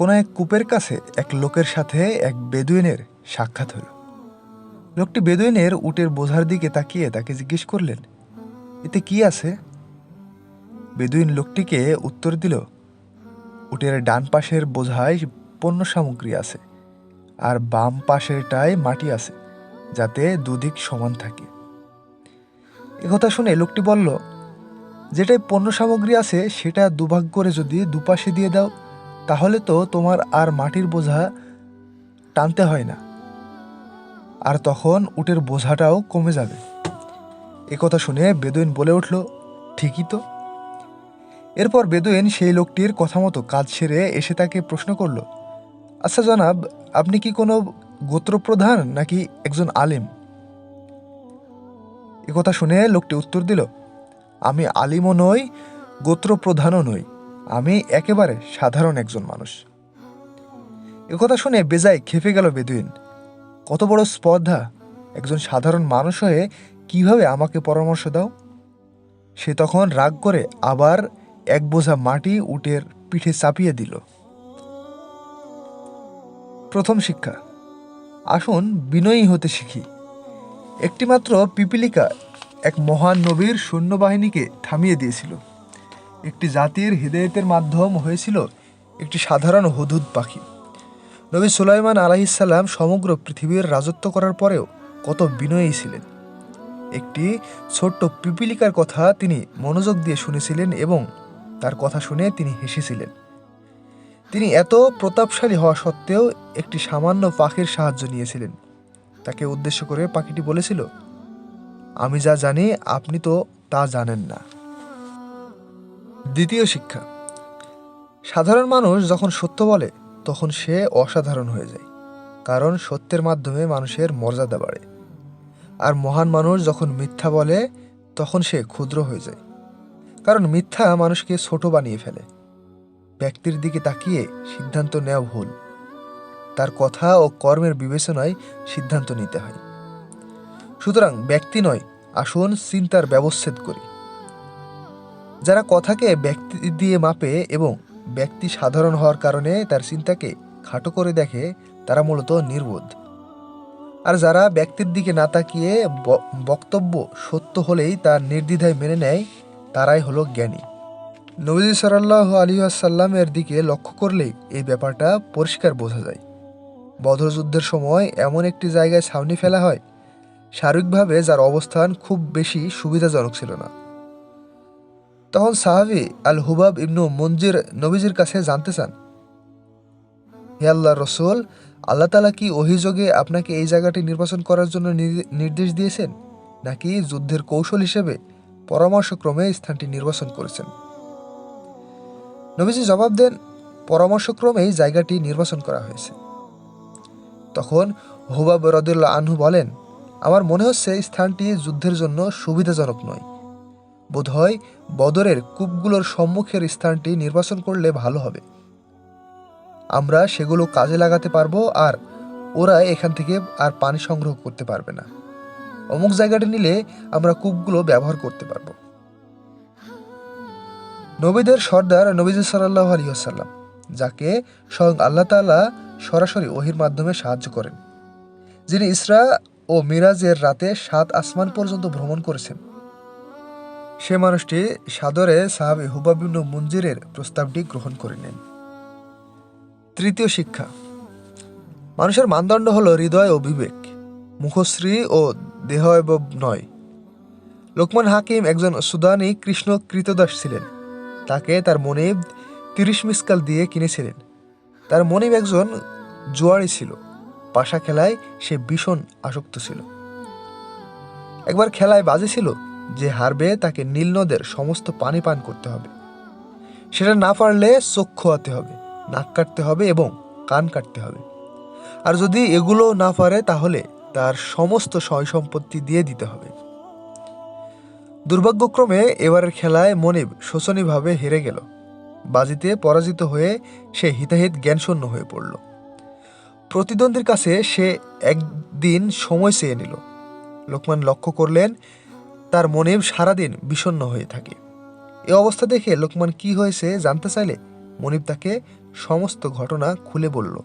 কোনো এক কূপের কাছে এক লোকের সাথে এক বেদুইনের সাক্ষাৎ হলো। লোকটি বেদুইনের উটের বোঝার দিকে তাকিয়ে তাকে জিজ্ঞেস করলেন, এতে কি আছে? বেদুইন লোকটিকে উত্তর দিল, উটের ডান পাশের বোঝায় পণ্য সামগ্রী আছে আর বাম পাশেরটায় মাটি আছে, যাতে দুদিক সমান থাকে। একথা শুনে লোকটি বলল যেটাই পণ্য সামগ্রী আছে সেটা দুভাগ করে যদি দুপাশে দিয়ে দাও তাহলে তো তোমার আর মাটির বোঝা টানতে হয় না। আর তখন উটের বোঝাটাও কমে যাবে। একথা শুনে বেদুইন বলে উঠল, ঠিকই তো। এরপর বেদুইন সেই লোকটির কথা মতো কাজ সেরে এসে তাকে প্রশ্ন করল আচ্ছা জনাব, আপনি কি কোনো গোত্রপ্রধান নাকি একজন আলিম? একথা শুনে লোকটি উত্তর দিল, আমি আলিমও নই, গোত্রপ্রধানও নই। আমি একেবারে সাধারণ একজন মানুষ। একথা শুনে বেজায় খেপে গেল বেদুইন। কত বড় স্পর্ধা একজন সাধারণ মানুষ হয়ে কীভাবে আমাকে পরামর্শ দাও? সে তখন রাগ করে আবার এক বোঝা মাটি উটের পিঠে চাপিয়ে দিল। প্রথম শিক্ষা, আসুন বিনয়ী হতে শিখি। একটিমাত্র পিপিলিকা এক মহান নবীর সৈন্যবাহিনীকে থামিয়ে দিয়েছিল। একটি জাতির হৃদয়তের মাধ্যম হয়েছিল একটি সাধারণ হদুদ পাখি। নবী সুলাইমান আলাহিসাল্লাম সমগ্র পৃথিবীর রাজত্ব করার পরেও কত বিনয়ী ছিলেন। একটি ছোট্ট পিপিলিকার কথা তিনি মনোযোগ দিয়ে শুনেছিলেন এবং তার কথা শুনে তিনি হেসেছিলেন। তিনি এত প্রতাপশালী হওয়া সত্ত্বেও একটি সামান্য পাখির সাহায্য নিয়েছিলেন। তাকে উদ্দেশ্য করে পাখিটি বলেছিল, আমি যা জানি আপনি তো তা জানেন না। দ্বিতীয় শিক্ষা, সাধারণ মানুষ যখন সত্য বলে, তখন সে অসাধারণ হয়ে যায়, কারণ সত্যের মাধ্যমে মানুষের মর্যাদা বাড়ে। আর মহান মানুষ যখন মিথ্যা বলে, তখন সে ক্ষুদ্র হয়ে যায়, কারণ মিথ্যা মানুষকে ছোট বানিয়ে ফেলে। ব্যক্তির দিকে তাকিয়ে সিদ্ধান্ত নেওয়া ভুল, তার কথা ও কর্মের বিবেচনায় সিদ্ধান্ত নিতে হয়। সুতরাং ব্যক্তি নয়, আসুন চিন্তার ব্যবচ্ছেদ করি। যারা কথাকে ব্যক্তি দিয়ে মাপে এবং ব্যক্তি সাধারণ হওয়ার কারণে তার চিন্তাকে খাটো করে দেখে, তারা মূলত নির্বোধ। আর যারা ব্যক্তির দিকে না তাকিয়ে বক্তব্য সত্য হলেই তার নির্দ্বিধায় মেনে নেয়, তারাই হলো জ্ঞানী। নবীজি সাল্লাহ আলী আসাল্লামের দিকে লক্ষ্য করলেই এই ব্যাপারটা পরিষ্কার বোঝা যায়। বদর যুদ্ধের সময় এমন একটি জায়গায় ছাউনি ফেলা হয়, শারীরিকভাবে যার অবস্থান খুব বেশি সুবিধাজনক ছিল না। তখন সাহাবি আল হুবাব ইবনু মঞ্জির নবীজির কাছে জানতে চান, হে আল্লাহ রসুল, আল্লাহ তালা কি অভিযোগে আপনাকে এই জায়গাটি নির্বাচন করার জন্য নির্দে- নির্দেশ দিয়েছেন? নাকি যুদ্ধের কৌশল হিসেবে পরামর্শক্রমে স্থানটি নির্বাচন করেছেন? নবীজি জবাব দেন, পরামর্শক্রমেই জায়গাটি নির্বাচন করা হয়েছে। তখন হুবাব রদুল্লাহ আনহু বলেন, আমার মনে হচ্ছে স্থানটি যুদ্ধের জন্য সুবিধাজনক নয়। বোধহয় বদরের কূপগুলোর সম্মুখের স্থানটি নির্বাচন করলে ভালো হবে। আমরা সেগুলো কাজে লাগাতে পারব আর ওরা এখান থেকে আর পানি সংগ্রহ করতে পারবে না। অমুক জায়গাটি নিলে আমরা কূপগুলো ব্যবহার করতে পারব। নবীদের সর্দার নবীজ সাল্লাহ আলী আসাল্লাম যাকে স্বয়ং আল্লাহ তাআলা সরাসরি ওহির মাধ্যমে সাহায্য করেন, যিনি ইসরা ও মিরাজের রাতে সাত আসমান পর্যন্ত ভ্রমণ করেছেন। সে মানুষটি সাদরে সাহাবি হুবাবিন মঞ্জিরের প্রস্তাবটি গ্রহণ করে নেন। তৃতীয় শিক্ষা, মানুষের মানদণ্ড হল হৃদয় ও বিবেক, মুখশ্রী ও দেহ এবং নয়। লোকমান হাকিম একজন সুদানি কৃষ্ণ কৃতদাস ছিলেন। তাকে তার মনিব তিরিশ মিসকাল দিয়ে কিনেছিলেন। তার মনিব একজন জুয়ারি ছিল। পাশা খেলায় সে ভীষণ আসক্ত ছিল। একবার খেলায় বাজে ছিল যে হারবে তাকে নীল নদের সমস্ত পানি পান করতে হবে। সেটা না পারলে চোখ খোয়াতে হবে, নাক কাটতে হবে এবং কান কাটতে হবে। আর যদি এগুলো না পারে তাহলে তার সমস্ত সয় সম্পত্তি দিয়ে দিতে হবে। দুর্ভাগ্যক্রমে এবারের খেলায় মনিব শোচনীয়ভাবে হেরে গেল। বাজিতে পরাজিত হয়ে সে হিতাহিত জ্ঞানশূন্য হয়ে পড়ল। প্রতিদ্বন্দ্বীর কাছে সে একদিন সময় চেয়ে নিল। লোকমান লক্ষ্য করলেন তার মনিব সারাদিন বিষণ্ণ হয়ে থাকে। এ অবস্থা দেখে লোকমান কি হয়েছে জানতে চাইলে মনিব তাকে সমস্ত ঘটনা খুলে বলল।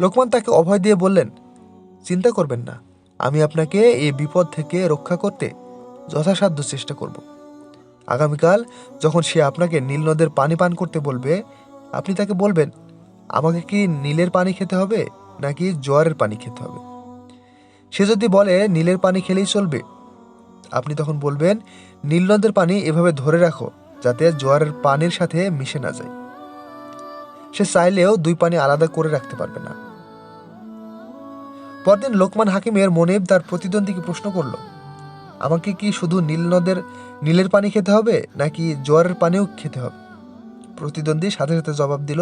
লোকমান তাকে অভয় দিয়ে বললেন, চিন্তা করবেন না, আমি আপনাকে এই বিপদ থেকে রক্ষা করতে যথাসাধ্য চেষ্টা করব। আগামীকাল যখন সে আপনাকে নীল নদের পানি পান করতে বলবে, আপনি তাকে বলবেন, আমাকে কি নীলের পানি খেতে হবে নাকি জোয়ারের পানি খেতে হবে সে যদি বলে, নীলের পানি খেলেই চলবে, আপনি তখন বলবেন নীলনদের পানি এভাবে ধরে রাখো, যাতে জোয়ারের পানির সাথে মিশে না যায়। সে চাইলেও দুই পানি আলাদা করে রাখতে পারবে না। পরদিন লোকমান হাকিমের মনিব তার প্রতিদ্বন্দ্বীকে প্রশ্ন করল, আমাকে কি শুধু নীল নদের নীলের পানি খেতে হবে, নাকি জোয়ারের পানিও খেতে হবে? প্রতিদ্বন্দ্বী সাথে সাথে জবাব দিল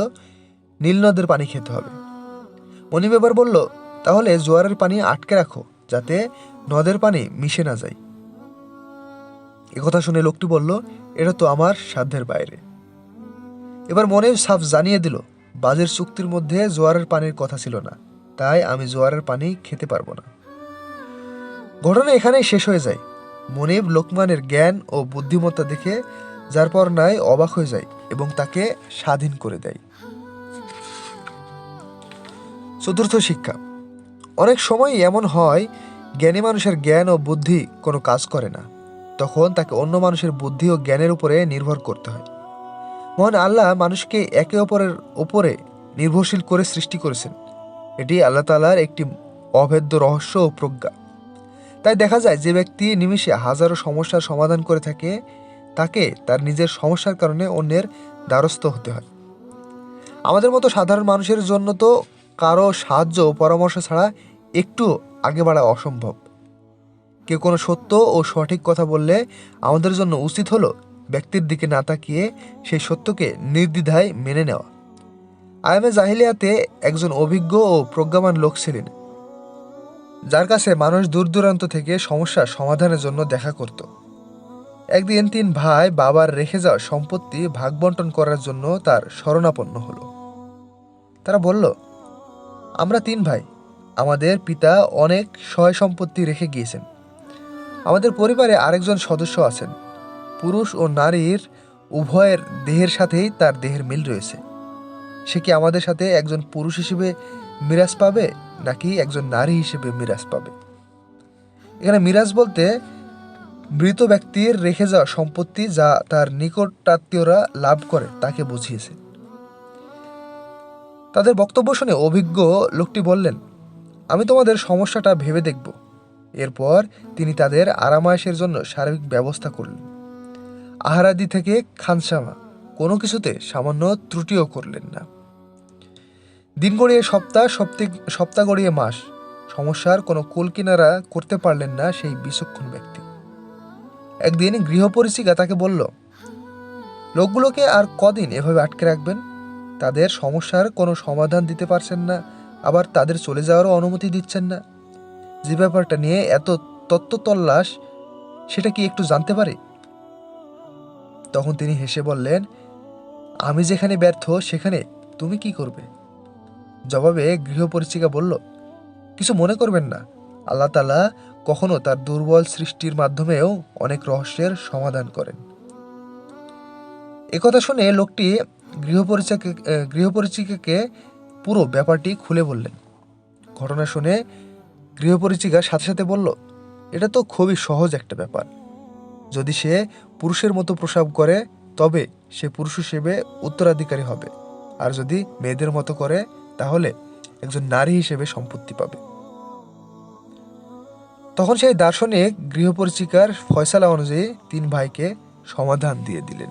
নীল নদের পানি খেতে হবে। মনিব এবার বলল তাহলে জোয়ারের পানি আটকে রাখো, যাতে নদের পানি মিশে না যায়। একথা শুনে লোকটি বলল, এটা তো আমার সাধ্যের বাইরে। এবার মনে সাফ জানিয়ে দিল বাজের চুক্তির মধ্যে জোয়ারের পানির কথা ছিল না, তাই আমি জোয়ারের পানি খেতে পারব না। ঘটনা এখানেই শেষ হয়ে যায়। মনিব লোকমানের জ্ঞান ও বুদ্ধিমত্তা দেখে যার পর নাই অবাক হয়ে যায় এবং তাকে স্বাধীন করে দেয়। চতুর্থ শিক্ষা অনেক সময় এমন হয়, জ্ঞানী মানুষের জ্ঞান ও বুদ্ধি কোনো কাজ করে না। তখন তাকে অন্য মানুষের বুদ্ধি ও জ্ঞানের উপরে নির্ভর করতে হয়। মহান আল্লাহ মানুষকে একে অপরের উপরে নির্ভরশীল করে সৃষ্টি করেছেন। এটি আল্লাহ তালার একটি অভেদ্য রহস্য ও প্রজ্ঞা। তাই দেখা যায় যে ব্যক্তি নিমিষে হাজারো সমস্যার সমাধান করে থাকে, তাকে তার নিজের সমস্যার কারণে অন্যের দ্বারস্থ হতে হয়। আমাদের মতো সাধারণ মানুষের জন্য তো কারও সাহায্য পরামর্শ ছাড়া একটু আগে বাড়া অসম্ভব। কেউ কোনো সত্য ও সঠিক কথা বললে আমাদের জন্য উচিত হলো ব্যক্তির দিকে না তাকিয়ে সেই সত্যকে নির্দ্বিধায় মেনে নেওয়া। আয়ামে জাহিলিয়াতে একজন অভিজ্ঞ ও প্রজ্ঞামান লোক ছিলেন, যার কাছে মানুষ দূর দূরান্ত থেকে সমস্যার সমাধানের জন্য দেখা করত। একদিন তিন ভাই বাবার রেখে যাওয়া সম্পত্তি ভাগ বন্টন করার জন্য তার শরণাপন্ন হলো। তারা বলল আমরা তিন ভাই। আমাদের পিতা অনেক সয় সম্পত্তি রেখে গিয়েছেন। আমাদের পরিবারে আরেকজন সদস্য আছেন। পুরুষ ও নারীর উভয়ের দেহের সাথেই তার দেহের মিল রয়েছে। সে কি আমাদের সাথে একজন পুরুষ হিসেবে মিরাজ পাবে, নাকি একজন নারী হিসেবে মিরাজ পাবে? এখানে মিরাজ বলতে মৃত ব্যক্তির রেখে যাওয়া সম্পত্তি যা তার নিকটাত্মীয়রা লাভ করে, তাকে বুঝিয়েছে। তাদের বক্তব্য শুনে অভিজ্ঞ লোকটি বললেন, আমি তোমাদের সমস্যাটা ভেবে দেখব। এরপর তিনি তাদের আরামায়েশের জন্য সার্বিক ব্যবস্থা করলেন। আহারাদি থেকে খানসামা কোনো কিছুতে সামান্য ত্রুটিও করলেন না। দিন গড়িয়ে সপ্তাহ সপ্তাহ সপ্তাহ গড়িয়ে মাস, সমস্যার কোনো কুল কিনারা করতে পারলেন না সেই বিচক্ষণ ব্যক্তি। একদিন গৃহপরিচিকা তাকে বলল, লোকগুলোকে আর কদিন এভাবে আটকে রাখবেন? তাদের সমস্যার কোনো সমাধান দিতে পারছেন না, আবার তাদের চলে যাওয়ারও অনুমতি দিচ্ছেন না। যে ব্যাপারটা নিয়ে এত তত্ত্ব তল্লাশ, সেটা কি একটু জানতে পারে? তখন তিনি হেসে বললেন, আমি যেখানে ব্যর্থ, সেখানে তুমি কি করবে? জবাবে গৃহপরিচিকা বলল, কিছু মনে করবেন না। আল্লাহ তালা কখনো তার দুর্বল সৃষ্টির মাধ্যমেও অনেক রহস্যের সমাধান করেন। একথা শুনে লোকটি গৃহপরিচাক গৃহপরিচিকাকে পুরো ব্যাপারটি খুলে বললেন। ঘটনা শুনে গৃহপরিচিকা সাথে সাথে বলল, এটা তো খুবই সহজ একটা ব্যাপার। যদি সে পুরুষের মতো প্রসাব করে, তবে সে পুরুষ হিসেবে উত্তরাধিকারী হবে। আর যদি মেয়েদের মতো করে, তাহলে একজন নারী হিসেবে সম্পত্তি পাবে। তখন সেই দার্শনিক গৃহপরিচিকার ফয়সালা অনুযায়ী তিন ভাইকে সমাধান দিয়ে দিলেন।